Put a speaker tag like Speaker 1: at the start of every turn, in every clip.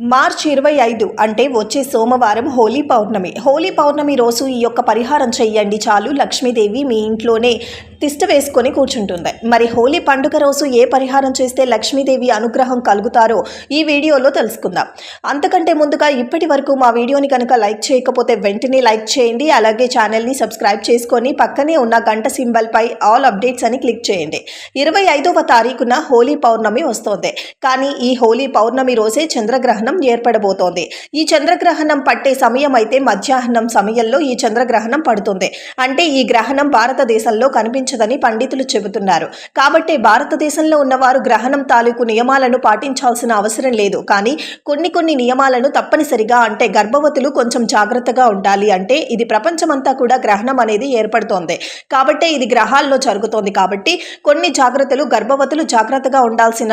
Speaker 1: మార్చి ఇరవై ఐదు అంటే వచ్చే సోమవారం హోలీ పౌర్ణమి. హోలీ పౌర్ణమి రోజు ఈ యొక్క పరిహారం చెయ్యండి చాలు. లక్ష్మీదేవి మీ ఇంట్లోనే తిష్ట వేసుకొని కూర్చుంటుంది. మరి హోలీ పండుగ రోజు ఏ పరిహారం చేస్తే లక్ష్మీదేవి అనుగ్రహం కలుగుతారో ఈ వీడియోలో తెలుసుకుందాం. అంతకంటే ముందుగా ఇప్పటి వరకు మా వీడియోని కనుక లైక్ చేయకపోతే వెంటనే లైక్ చేయండి. అలాగే ఛానల్ని సబ్స్క్రైబ్ చేసుకొని పక్కనే ఉన్న గంట సింబల్పై ఆల్ అప్డేట్స్ అని క్లిక్ చేయండి. ఇరవై ఐదవ తారీఖున హోలీ పౌర్ణమి వస్తోంది. కానీ ఈ హోలీ పౌర్ణమి రోజే చంద్రగ్రహణం ఏర్పడబోతోంది. ఈ చంద్రగ్రహణం పట్టే సమయం అయితే మధ్యాహ్నం సమయంలో ఈ చంద్రగ్రహణం పడుతుంది. అంటే ఈ గ్రహణం భారతదేశంలో కనిపించ కనిపించదని పండితులు చెబుతున్నారు. కాబట్టి భారతదేశంలో ఉన్నవారు గ్రహణం తాలూకు నియమాలను పాటించాల్సిన అవసరం లేదు. కానీ కొన్ని కొన్ని నియమాలను తప్పనిసరిగా అంటే గర్భవతులు కొంచెం జాగ్రత్తగా ఉండాలి అంటే ఇది ప్రపంచమంతా కూడా గ్రహణం అనేది ఏర్పడుతోంది. కాబట్టి ఇది గ్రహాల్లో జరుగుతోంది కాబట్టి కొన్ని జాగ్రత్తలు గర్భవతులు జాగ్రత్తగా ఉండాల్సిన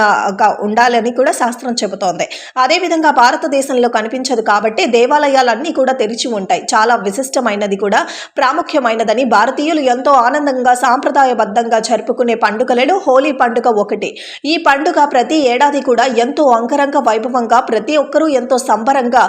Speaker 1: ఉండాలని కూడా శాస్త్రం చెబుతోంది. అదేవిధంగా భారతదేశంలో కనిపించదు కాబట్టి దేవాలయాలన్నీ కూడా తెరిచి ఉంటాయి. చాలా విశిష్టమైనది కూడా ప్రాముఖ్యమైనదని భారతీయులు ఎంతో ఆనందంగా సాంప్రదాయబద్ధంగా జరుపుకునే పండుగలలో హోలీ పండుగ ఒకటి. ఈ పండుగ ప్రతి ఏడాది కూడా ఎంతో అంగరంగ వైభవంగా ప్రతి ఒక్కరూ ఎంతో సంబరంగా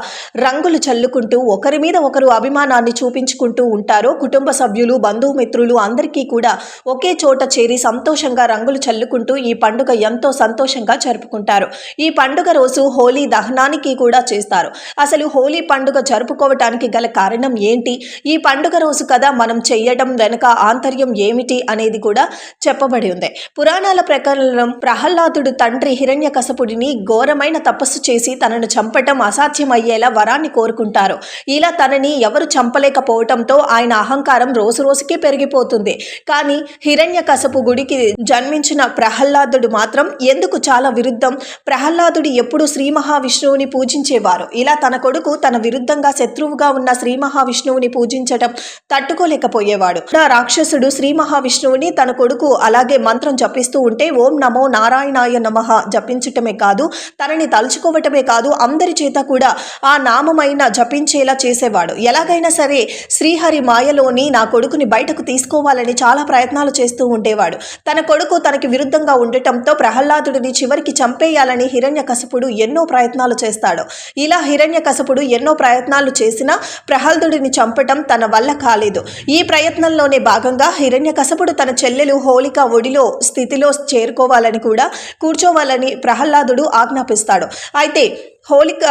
Speaker 1: రంగులు చల్లుకుంటూ ఒకరి మీద ఒకరు అభిమానాన్ని చూపించుకుంటూ ఉంటారు. కుటుంబ సభ్యులు బంధుమిత్రులు అందరికీ కూడా ఒకే చోట చేరి సంతోషంగా రంగులు చల్లుకుంటూ ఈ పండుగ ఎంతో సంతోషంగా జరుపుకుంటారు. ఈ పండుగ రోజు హోలీ దహనానికి కూడా చేస్తారు. అసలు హోలీ పండుగ జరుపుకోవటానికి గల కారణం ఏంటి? ఈ పండుగ రోజు కదా మనం చెయ్యడం వెనుక ఆంతర్యం ఏమిటి? అనేది కూడా చెప్పబడి ఉంది. పురాణాల ప్రకారం ప్రహ్లాదుడు తండ్రి హిరణ్య కసపుడిని ఘోరమైన తపస్సు చేసి తనను చంపటం అసాధ్యమయ్యేలా వరాన్ని కోరుకుంటారు. ఇలా తనని ఎవరు చంపలేకపోవటంతో ఆయన అహంకారం రోజు రోజుకి పెరిగిపోతుంది. కానీ హిరణ్య కసపు గుడికి జన్మించిన ప్రహ్లాదుడు మాత్రం ఎందుకు చాలా విరుద్ధం? ప్రహ్లాదుడు ఎప్పుడు శ్రీ మహావిష్ణువుని పూజించేవారు. ఇలా తన కొడుకు తన విరుద్ధంగా శత్రువుగా ఉన్న శ్రీ మహావిష్ణువుని పూజించటం తట్టుకోలేకపోయేవాడు. నా రాక్షసుడు శ్రీ మహావిష్ణువుని తన కొడుకు అలాగే మంత్రం జపిస్తూ ఉంటే ఓం నమో నారాయణాయ నమః జపించటమే కాదు తనని తలుచుకోవటమే కాదు అందరి చేత కూడా ఆ నామమైన జపించేలా చేసేవాడు. ఎలాగైనా సరే శ్రీహరి మాయలోని నా కొడుకుని బయటకు తీసుకోవాలని చాలా ప్రయత్నాలు చేస్తూ ఉండేవాడు. తన కొడుకు తనకి విరుద్ధంగా ఉండటంతో ప్రహ్లాదుడిని చివరికి చంపేయాలని హిరణ్యకశపుడు ఎన్నో ప్రయత్నాలు చేస్తాడు. ఇలా హిరణ్యకశపుడు ఎన్నో ప్రయత్నాలు చేసినా ప్రహ్లాదుడిని చంపటం తన వల్ల కాలేదు. ఈ ప్రయత్నంలోనే భాగంగా హిరణ్యకశపుడు తన చెల్లెలు హోళిక ఒడిలో స్థితిలో చేరుకోవాలని కూడా కూర్చోవాలని ప్రహ్లాదుడు ఆజ్ఞాపిస్తాడు. అయితే హోలిక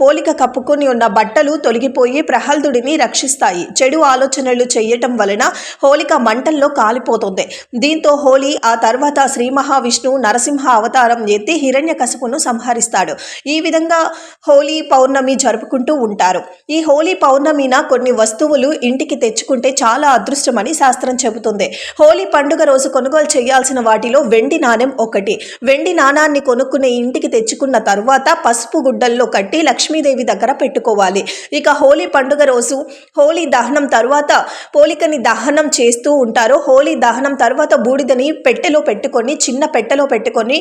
Speaker 1: పోలిక కప్పుకొని ఉన్న బట్టలు తొలగిపోయి ప్రహల్దుడిని రక్షిస్తాయి. చెడు ఆలోచనలు చేయటం వలన హోలిక మంటల్లో కాలిపోతుంది. దీంతో హోలీ ఆ తర్వాత శ్రీ మహావిష్ణువు నరసింహ అవతారం ఎత్తి హిరణ్య కసుపును సంహరిస్తాడు. ఈ విధంగా హోలీ పౌర్ణమి జరుపుకుంటూ ఉంటారు. ఈ హోలీ పౌర్ణమిన కొన్ని వస్తువులు ఇంటికి తెచ్చుకుంటే చాలా అదృష్టమని శాస్త్రం చెబుతుంది. హోలీ పండుగ రోజు కొనుగోలు చేయాల్సిన వాటిలో వెండి నాణెం ఒకటి. వెండి నాణాన్ని కొనుక్కునే ఇంటికి తెచ్చుకున్న తర్వాత పసుపు గుడ్డల్లో కట్టి లక్ష్మీదేవి దగ్గర పెట్టుకోవాలి. ఇక హోలీ పండుగ రోజు హోలీ దహనం తర్వాత పోలికని దహనం చేస్తూ ఉంటారు. హోలీ దహనం తర్వాత బూడిదని పెట్టెలో పెట్టుకొని చిన్న పెట్టెలో పెట్టుకొని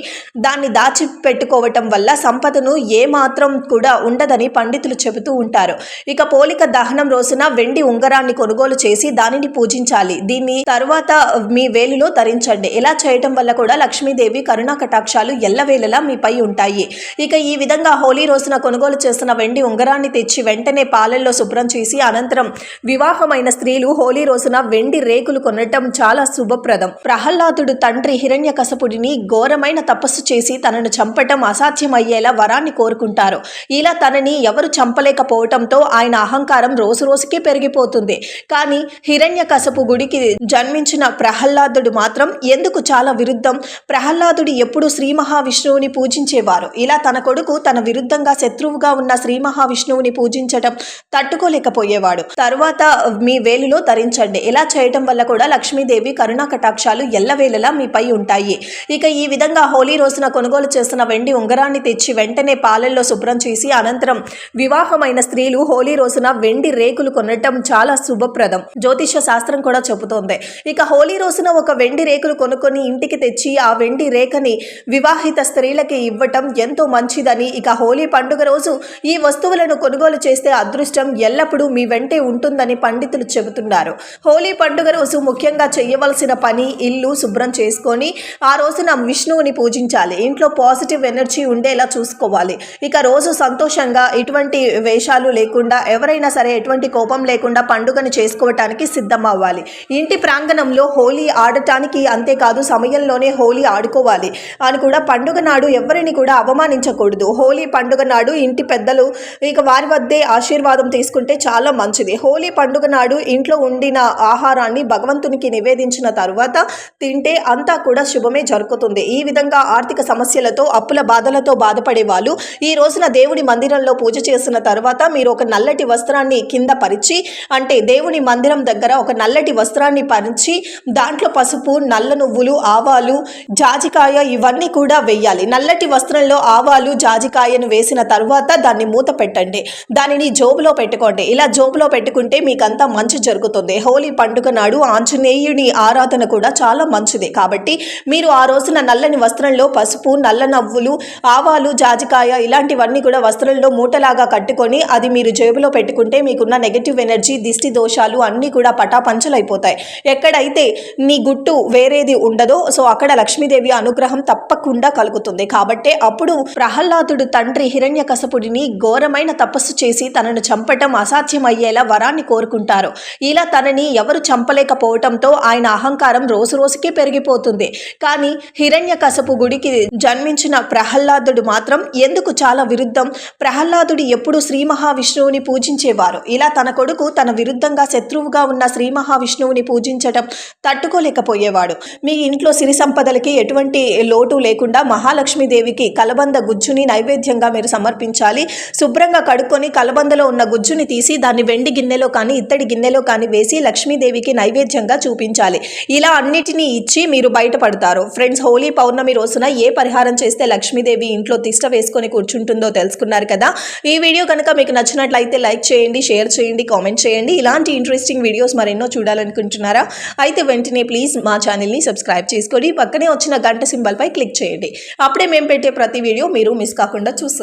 Speaker 1: దాన్ని దాచి పెట్టుకోవటం వల్ల సంపదను ఏ మాత్రం కూడా ఉండదని పండితులు చెబుతూ ఉంటారు. ఇక పోలిక దహనం రోజున వెండి ఉంగరాన్ని కొనుగోలు చేసి దానిని పూజించాలి. దీన్ని తర్వాత మీ వేలులో ధరించండి. ఇలా చేయటం వల్ల కూడా లక్ష్మీదేవి కరుణా కటాక్షాలు ఎల్లవేళలా మీపై ఉంటాయి. ఇక ఈ విధంగా హోలీ రోజున కొనుగోలు చేస్తున్న వెండి ఉంగరాన్ని తెచ్చి వెంటనే పాలల్లో శుభ్రం చేసి అనంతరం వివాహమైన స్త్రీలు హోలీ రోజున వెండి రేకులు కొనటం చాలా శుభప్రదం. ప్రహ్లాదుడు తండ్రి హిరణ్యకశపుడిని ఘోరమైన తపస్సు చేసి తనను చంపటం అసాధ్యమయ్యేలా వరాన్ని కోరుకుంటారు. ఇలా తనని ఎవరు చంపలేకపోవటంతో ఆయన అహంకారం రోజు రోజుకి పెరిగిపోతుంది. కానీ హిరణ్యకశపు గుడికి జన్మించిన ప్రహ్లాదుడు మాత్రం ఎందుకు చాలా విరుద్ధం? ప్రహ్లాదుడు ఎప్పుడు శ్రీ మహావిష్ణువుని పూజించేవారు. ఇలా తన కొడుకు తన విరుద్ధ విరుద్ధంగా శత్రువుగా ఉన్న శ్రీ మహావిష్ణువుని పూజించటం తట్టుకోలేకపోయేవాడు. తరువాత మీ వేలులో ధరించండి. ఇలా చేయటం వల్ల కూడా లక్ష్మీదేవి కరుణా కటాక్షాలు ఎల్లవేళలా మీపై ఉంటాయి. ఇక ఈ విధంగా హోలీ రోజున కొనుగోలు చేసిన వెండి ఉంగరాన్ని తెచ్చి వెంటనే పాలల్లో శుభ్రం చేసి అనంతరం వివాహమైన స్త్రీలు హోలీ రోజున వెండి రేకులు కొనటం చాలా శుభప్రదం. జ్యోతిష శాస్త్రం కూడా చెబుతోంది. ఇక హోలీ రోజున ఒక వెండి రేకులు కొనుక్కొని ఇంటికి తెచ్చి ఆ వెండి రేఖని వివాహిత స్త్రీలకి ఇవ్వటం ఎంతో మంచిదని ఇక హోలీ పండుగ రోజు ఈ వస్తువులను కొనుగోలు చేస్తే అదృష్టం ఎల్లప్పుడూ మీ వెంటే ఉంటుందని పండితులు చెబుతున్నారు. హోలీ పండుగ రోజు ముఖ్యంగా చేయవలసిన పని ఇల్లు శుభ్రం చేసుకొని ఆ రోజున విష్ణువుని పూజించాలి. ఇంట్లో పాజిటివ్ ఎనర్జీ ఉండేలా చూసుకోవాలి. ఇక రోజు సంతోషంగా ఎటువంటి వేషాలు లేకుండా ఎవరైనా సరే ఎటువంటి కోపం లేకుండా పండుగను చేసుకోవటానికి సిద్ధం అవ్వాలి ఇంటి ప్రాంగణంలో హోలీ ఆడటానికి అంతేకాదు సమయంలోనే హోలీ ఆడుకోవాలి. అని కూడా పండుగ నాడు ఎవరిని కూడా అవమానించకూడదు. హోలీ పండుగ నాడు ఇంటి పెద్దలు ఇక వారి వద్దే ఆశీర్వాదం తీసుకుంటే చాలా మంచిది. హోలీ పండుగ నాడు ఇంట్లో ఉండిన ఆహారాన్ని భగవంతునికి నివేదించిన తరువాత తింటే అంతా కూడా శుభమే జరుగుతుంది ఈ విధంగా ఆర్థిక సమస్యలతో అప్పుల బాధలతో బాధపడే వాళ్ళు ఈ రోజున దేవుడి మందిరంలో పూజ చేసిన తర్వాత మీరు ఒక నల్లటి వస్త్రాన్ని కింద పరిచి అంటే దేవుని మందిరం దగ్గర ఒక నల్లటి వస్త్రాన్ని పరిచి దాంట్లో పసుపు నల్ల నువ్వులు ఆవాలు జాజికాయ ఇవన్నీ కూడా వెయ్యాలి. నల్లటి వస్త్రంలో ఆవాలు జాజికాయను వేసిన తర్వాత దాన్ని మూత పెట్టండి. దానిని జోబులో పెట్టుకోండి. ఇలా జోబులో పెట్టుకుంటే మీకంతా మంచి జరుగుతుంది. హోలీ పండుగ నాడు ఆంజనేయుని ఆరాధన కూడా చాలా మంచిది. కాబట్టి మీరు ఆ రోజున నల్లని వస్త్రంలో పసుపు నల్ల నవ్వులు ఆవాలు జాజికాయ ఇలాంటివన్నీ కూడా వస్త్రంలో మూటలాగా కట్టుకొని అది మీరు జేబులో పెట్టుకుంటే మీకున్న నెగటివ్ ఎనర్జీ దిష్టి దోషాలు అన్నీ కూడా పటాపంచలైపోతాయి. ఎక్కడైతే నీ గుట్టు వేరేది ఉండదో సో అక్కడ లక్ష్మీదేవి అనుగ్రహం తప్పకుండా కలుగుతుంది. కాబట్టి అప్పుడు ప్రహ్లాదుడు తండ్రి హిరణ్య కసపుడిని ఘోరమైన తపస్సు చేసి తనను చంపటం అసాధ్యమయ్యేలా వరాన్ని కోరుకుంటారు. ఇలా తనని ఎవరు చంపలేకపోవటంతో ఆయన అహంకారం రోజు రోజుకి పెరిగిపోతుంది. కానీ హిరణ్య కసపు గుడికి జన్మించిన ప్రహ్లాదుడు మాత్రం ఎందుకు చాలా విరుద్ధం? ప్రహ్లాదుడు ఎప్పుడు శ్రీ మహావిష్ణువుని పూజించేవారు. ఇలా తన కొడుకు తన విరుద్ధంగా శత్రువుగా ఉన్న శ్రీ మహావిష్ణువుని పూజించటం తట్టుకోలేకపోయేవాడు. మీ ఇంట్లో సిరి సంపదలకి ఎటువంటి లోటు లేకుండా మహాలక్ష్మీదేవికి కలబంద గుజ్జుని నైవేద్యంగా మీరు సమర్పించాలి. శుభ్రంగా కడుక్కొని కలబందలో ఉన్న గుజ్జుని తీసి దాన్ని వెండి గిన్నెలో కానీ ఇత్తడి గిన్నెలో కానీ వేసి లక్ష్మీదేవికి నైవేద్యంగా చూపించాలి. ఇలా అన్నిటినీ ఇచ్చి మీరు బయటపడతారు. ఫ్రెండ్స్ హోలీ పౌర్ణమి రోజున ఏ పరిహారం చేస్తే లక్ష్మీదేవి ఇంట్లో తిష్ట వేసుకొని కూర్చుంటుందో తెలుసుకున్నారు కదా? ఈ వీడియో కనుక మీకు నచ్చినట్లయితే లైక్ చేయండి షేర్ చేయండి కామెంట్ చేయండి. ఇలాంటి ఇంట్రెస్టింగ్ వీడియోస్ మరెన్నో చూడాలనుకుంటున్నారా? అయితే వెంటనే ప్లీజ్ మా ఛానల్ని సబ్స్క్రైబ్ చేసుకోండి. పక్కనే వచ్చిన గంట సింబల్పై క్లిక్ చేయండి. అప్పుడే మేము పెట్టే ప్రతి వీడియో మీరు మిస్ కాకుండా